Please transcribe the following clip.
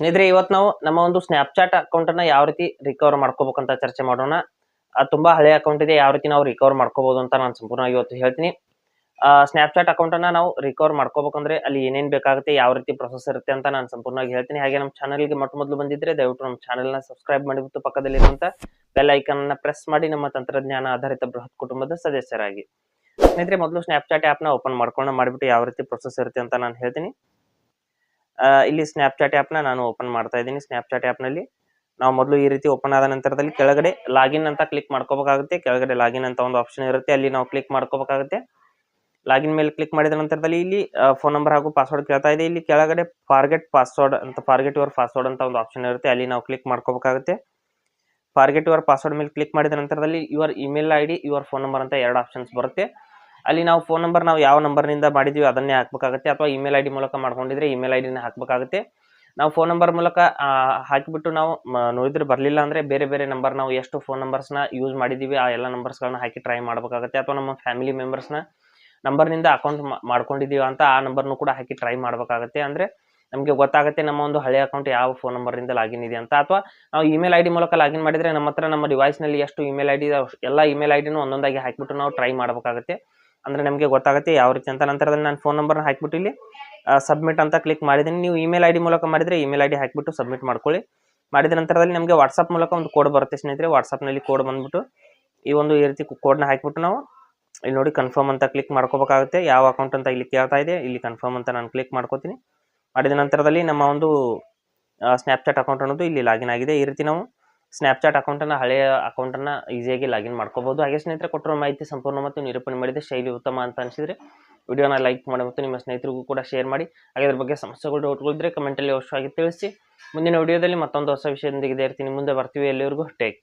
ಸ್ನೇಹಿತರೆ ಇವತ್ತು ನಾವು ನಮ್ಮ ಒಂದು ಸ್ನ್ಯಾಪ್ಚಾಟ್ ಅಕೌಂಟನ್ನು ಯಾವ ರೀತಿ ರಿಕವರ್ ಮಾಡ್ಕೋಬೇಕಂತ ಚರ್ಚೆ ಮಾಡೋಣ. ಅದು ತುಂಬಾ ಹಳೆ ಅಕೌಂಟ್ ಇದೆ, ಯಾವ ರೀತಿ ನಾವು ರಿಕವರ್ ಮಾಡ್ಕೋಬೋದು ಅಂತ ನಾನು ಸಂಪೂರ್ಣವಾಗಿ ಇವತ್ತು ಹೇಳ್ತೀನಿ. ಸ್ನ್ಯಾಪ್ಚಾಟ್ ಅಕೌಂಟನ್ನು ನಾವು ರಿಕವರ್ ಮಾಡ್ಕೋಬೇಕಂದ್ರೆ ಅಲ್ಲಿ ಏನೇನು ಬೇಕಾಗುತ್ತೆ, ಯಾವ ರೀತಿ ಪ್ರೊಸೆಸ್ ಇರುತ್ತೆ ಅಂತ ನಾನು ಸಂಪೂರ್ಣವಾಗಿ ಹೇಳ್ತೀನಿ. ಹಾಗೆ ನಮ್ಮ ಚಾನಲ್ಗೆ ಮೊಟ್ಟ ಮೊದಲು ಬಂದಿದ್ರೆ ದಯವಿಟ್ಟು ನಮ್ಮ ಚಾನಲ್ನ ಸಬ್ಸ್ಕ್ರೈಬ್ ಮಾಡಿಬಿಟ್ಟು ಪಕ್ಕದಲ್ಲಿರುವಂಥ ಬೆಲ್ ಐಕನ್ನ ಪ್ರೆಸ್ ಮಾಡಿ, ನಮ್ಮ ತಂತ್ರಜ್ಞಾನ ಆಧಾರಿತ ಬೃಹತ್ ಕುಟುಂಬದ ಸದಸ್ಯರಾಗಿ. ಸ್ನೇಹಿತರೆ, ಮೊದಲು ಸ್ನ್ಯಾಪ್ಚಾಟ್ ಆ್ಯಪ್ನ ಓಪನ್ ಮಾಡ್ಕೊಂಡು ಮಾಡಿಬಿಟ್ಟು ಯಾವ ರೀತಿ ಪ್ರೊಸೆಸ್ ಇರುತ್ತೆ ಅಂತ ನಾನು ಹೇಳ್ತೀನಿ. ಇಲ್ಲಿ ಸ್ನ್ಯಾಪ್ಚಾಟ್ ಆ್ಯಪ್ನ ನಾನು ಓಪನ್ ಮಾಡ್ತಾ ಇದ್ದೀನಿ. ಸ್ನ್ಯಾಪ್ಚಾಟ್ ಆ್ಯಪ್ನಲ್ಲಿ ನಾವು ಮೊದಲು ಈ ರೀತಿ ಓಪನ್ ಆದ ನಂತರದಲ್ಲಿ ಕೆಳಗಡೆ ಲಾಗಿನ್ ಅಂತ ಕ್ಲಿಕ್ ಮಾಡ್ಕೋಬೇಕಾಗುತ್ತೆ. ಕೆಳಗಡೆ ಲಾಗಿನ್ ಅಂತ ಒಂದು ಆಪ್ಷನ್ ಇರುತ್ತೆ. ಅಲ್ಲಿ ನಾವು ಕ್ಲಿಕ್ ಮಾಡ್ಕೋಬೇಕಾಗುತ್ತೆ. ಲಾಗಿನ್ ಮೇಲೆ ಕ್ಲಿಕ್ ಮಾಡಿದ ನಂತರದಲ್ಲಿ ಇಲ್ಲಿ ಫೋನ್ ನಂಬರ್ ಹಾಗೂ ಪಾಸ್ವರ್ಡ್ ಕೇಳ್ತಾ ಇದೆ. ಇಲ್ಲಿ ಕೆಳಗಡೆ ಫಾರ್ಗೆಟ್ ಪಾಸ್ವರ್ಡ್ ಅಂತ ಫಾರ್ಗೆಟ್ ಯುವರ್ ಪಾಸ್ವರ್ಡ್ ಅಂತ ಒಂದು ಆಪ್ಷನ್ ಇರುತ್ತೆ. ಅಲ್ಲಿ ನಾವು ಕ್ಲಿಕ್ ಮಾಡ್ಕೋಬೇಕಾಗುತ್ತೆ. ಫಾರ್ಗೆಟ್ ಯುವರ್ ಪಾಸ್ವರ್ಡ್ ಮೇಲೆ ಕ್ಲಿಕ್ ಮಾಡಿದ ನಂತರದಲ್ಲಿ your email I D your phone number ಅಂತ ಎರಡು ಆಪ್ಷನ್ಸ್ ಬರುತ್ತೆ. ಅಲ್ಲಿ ನಾವು ಫೋನ್ ನಂಬರ್ ನಾವು ಯಾವ ನಂಬರ್ನಿಂದ ಮಾಡಿದ್ವಿ ಅದನ್ನೇ ಹಾಕ್ಬೇಕಾಗುತ್ತೆ ಅಥವಾ ಇಮೇಲ್ ಐ ಡಿ ಮೂಲಕ ಮಾಡ್ಕೊಂಡಿದ್ರೆ ಇಮೇಲ್ ಐ ಹಾಕ್ಬೇಕಾಗುತ್ತೆ. ನಾವು ಫೋನ್ ನಂಬರ್ ಮೂಲಕ ಹಾಕಿಬಿಟ್ಟು ನಾವು ನೋಡಿದ್ರೆ ಬರಲಿಲ್ಲ ಅಂದರೆ ಬೇರೆ ಬೇರೆ ನಂಬರ್ ನಾವು ಎಷ್ಟು ಫೋನ್ ನಂಬರ್ಸ್ನ ಯೂಸ್ ಮಾಡಿದ್ದೀವಿ ಆ ಎಲ್ಲ ನಂಬರ್ಸ್ಗಳನ್ನ ಹಾಕಿ ಟ್ರೈ ಮಾಡಬೇಕಾಗುತ್ತೆ. ಅಥವಾ ನಮ್ಮ ಫ್ಯಾಮಿಲಿ ಮೆಂಬರ್ಸ್ನ ನಂಬರ್ನಿಂದ ಅಕೌಂಟ್ ಮಾಡ್ಕೊಂಡಿದ್ದೀವಿ ಅಂತ ಆ ನಂಬರ್ನು ಕೂಡ ಹಾಕಿ ಟ್ರೈ ಮಾಡಬೇಕಾಗುತ್ತೆ. ಅಂದರೆ ನಮಗೆ ಗೊತ್ತಾಗುತ್ತೆ ನಮ್ಮ ಒಂದು ಹಳೆ ಅಕೌಂಟ್ ಯಾವ ಫೋನ್ ನಂಬರಿಂದ ಲಾಗಿನ್ ಇದೆ ಅಂತ. ಅಥವಾ ನಾವು ಇಮೇಲ್ ಐ ಡಿ ಮೂಲಕ ಲಾಗಿನ್ ಮಾಡಿದರೆ ನಮ್ಮ ಹತ್ರ ನಮ್ಮ ಡಿವೈಸ್ನಲ್ಲಿ ಎಷ್ಟು ಇಮೇಲ್ ಐ ಡಿ ಎಲ್ಲ ಇಮೇಲ್ ಐ ಡಿನೂ ಒಂದೊಂದಾಗಿ ಹಾಕಿಬಿಟ್ಟು ನಾವು ಟ್ರೈ ಮಾಡಬೇಕಾಗುತ್ತೆ. ಅಂದರೆ ನಮಗೆ ಗೊತ್ತಾಗುತ್ತೆ ಯಾವ ರೀತಿ ಅಂತ. ನಂತರದಲ್ಲಿ ನಾನು ಫೋನ್ ನಂಬರ್ನ ಹಾಕಿಬಿಟ್ಟು ಇಲ್ಲಿ ಸಬ್ಮಿಟ್ ಅಂತ ಕ್ಲಿಕ್ ಮಾಡಿದ್ದೀನಿ. ನೀವು ಇಮೇಲ್ ಐ ಡಿ ಮೂಲಕ ಮಾಡಿದರೆ ಇಮೇಲ್ ಐ ಡಿ ಹಾಕಿಬಿಟ್ಟು ಸಬ್ಮಿಟ್ ಮಾಡ್ಕೊಳ್ಳಿ. ಮಾಡಿದ ನಂತರದಲ್ಲಿ ನಮಗೆ ವಾಟ್ಸಪ್ ಮೂಲಕ ಒಂದು ಕೋಡ್ ಬರುತ್ತೆ ಸ್ನೇಹಿತರೆ. ವಾಟ್ಸಪ್ನಲ್ಲಿ ಕೋಡ್ ಬಂದ್ಬಿಟ್ಟು ಈ ಒಂದು ಈ ರೀತಿ ಕೋಡ್ನ ಹಾಕಿಬಿಟ್ಟು ನಾವು ಇಲ್ಲಿ ನೋಡಿ ಕನ್ಫರ್ಮ್ ಅಂತ ಕ್ಲಿಕ್ ಮಾಡ್ಕೋಬೇಕಾಗುತ್ತೆ. ಯಾವ ಅಕೌಂಟ್ ಅಂತ ಇಲ್ಲಿ ಕೇಳ್ತಾ ಇದೆ, ಇಲ್ಲಿ ಕನ್ಫರ್ಮ್ ಅಂತ ನಾನು ಕ್ಲಿಕ್ ಮಾಡ್ಕೋತೀನಿ. ಮಾಡಿದ ನಂತರದಲ್ಲಿ ನಮ್ಮ ಒಂದು ಸ್ನ್ಯಾಪ್ಚಾಟ್ ಅಕೌಂಟ್ ಅನ್ನೋದು ಇಲ್ಲಿ ಲಾಗಿನ್ ಆಗಿದೆ. ಈ ರೀತಿ ನಾವು ಸ್ನ್ಯಾಪ್ಚಾಟ್ ಅಕೌಂಟನ್ನು ಹಳೆಯ ಅಕೌಂಟನ್ನು ಈಸಿಯಾಗಿ ಲಾಗಿನ್ ಮಾಡ್ಕೋಬೋದು. ಹಾಗೆ ಸ್ನೇಹಿತರೆ, ಕೊಟ್ಟಿರೋ ಮಾಹಿತಿ ಸಂಪೂರ್ಣ ಮತ್ತು ನಿರೂಪಣೆ ಮಾಡಿದೆ ಶೈಲಿ ಉತ್ತಮ ಅಂತ ಅನಿಸಿದರೆ ವಿಡಿಯೋನ ಲೈಕ್ ಮಾಡಿ ಮತ್ತು ನಿಮ್ಮ ಸ್ನೇಹಿತರಿಗೂ ಕೂಡ ಶೇರ್ ಮಾಡಿ. ಹಾಗೆ ಅದ್ರ ಬಗ್ಗೆ ಸಮಸ್ಯೆಗಳು ಡೌಟ್ಗಳಿದ್ರೆ ಕಮೆಂಟಲ್ಲಿ ಅವಶ್ಯವಾಗಿ ತಿಳಿಸಿ. ಮುಂದಿನ ವಿಡಿಯೋದಲ್ಲಿ ಮತ್ತೊಂದು ಹೊಸ ವಿಷಯದೊಂದಿಗೆ ಇರ್ತೀನಿ ಮುಂದೆ ಬರ್ತೀವಿ. ಎಲ್ಲಿವರೆಗೂ ಟೇಕ್